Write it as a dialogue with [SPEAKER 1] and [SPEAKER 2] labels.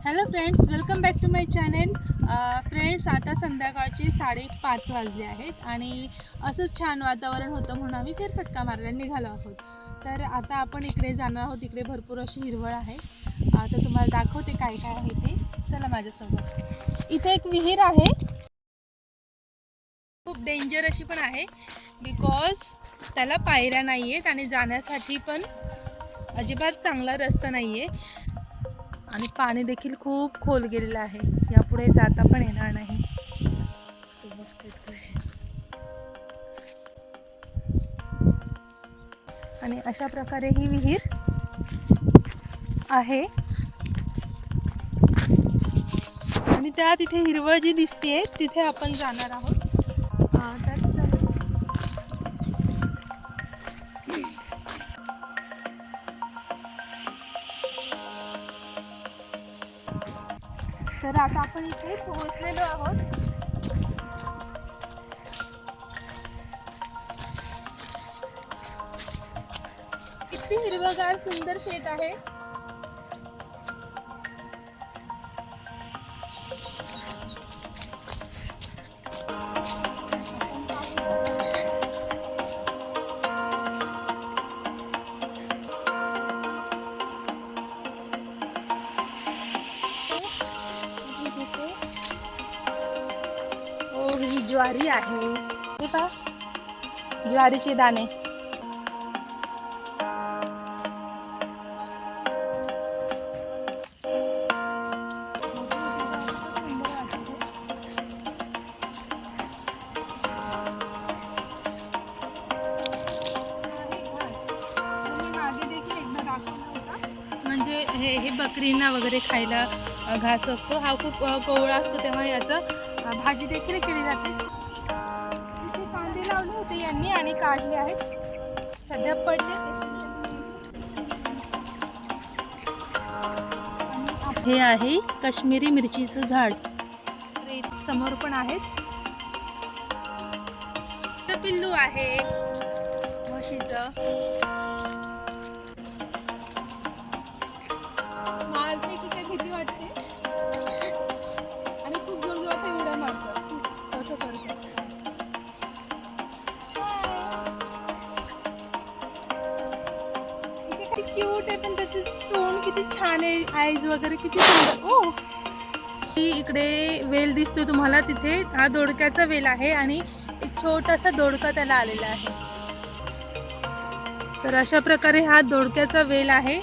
[SPEAKER 1] Hello friends welcome back to my channel friends आता संध्याकाळचे साडेपाच वाजले आहेत आणि असंच छान वातावरण होतं म्हणून आम्ही फेरफटका मारायला निघालो आहोत. तर आता आपण इकडे जाणार आहोत इकडे भरपूर अशी हिरवळ आहे. तर तुम्हाला दाखवते काय काय आहे ते. चला माझ्यासोबत. इथे एक विहीर आहे. खूप डेंजर अशी पण आहे बिकॉज त्याला पायऱ्या नाही आहेत आणि जाण्यासाठी पण अजिबात चांगला रस्ता नाही आहे आणि पाणी देखील खूप खोल गेलेलं आहे. यापुढे जाता पण येणार नाही. आणि अशा प्रकारे ही विहीर आहे. आणि त्या तिथे हिरवळ जी दिसते तिथे आपण जाणार आहोत. तर तर आता आपण इथे पोहोचलेलो आहोत. किती हिरवगार सुंदर शेत आहे. ही ज्वारी आहे. हे पहा. ज्वारीचे दाणे. हे हे बकरींना वगैरे खायला घास असतो. हा खूप कोवळा असतो तेव्हा याचं भाजी देखील केली जाते. इथे कांदे लावले होते यांनी आणि काढले आहेत. सध्या पडले. हे आहे काश्मीरी मिरचीचं झाड. समोर पण आहेत. पिल्लू आहे. म्हशीचं. क्यूट आहे पण त्याचे तोंड किती छान आहे आईज वगैरे किती सुंदर. ओ. इकडे वेल दिसतो तुम्हाला तिथे हा दोडक्याचा वेल आहे आणि एक छोटासा दोडका त्याला आलेला आहे. तर अशा प्रकारे हा दोडक्याचा वेल आहे.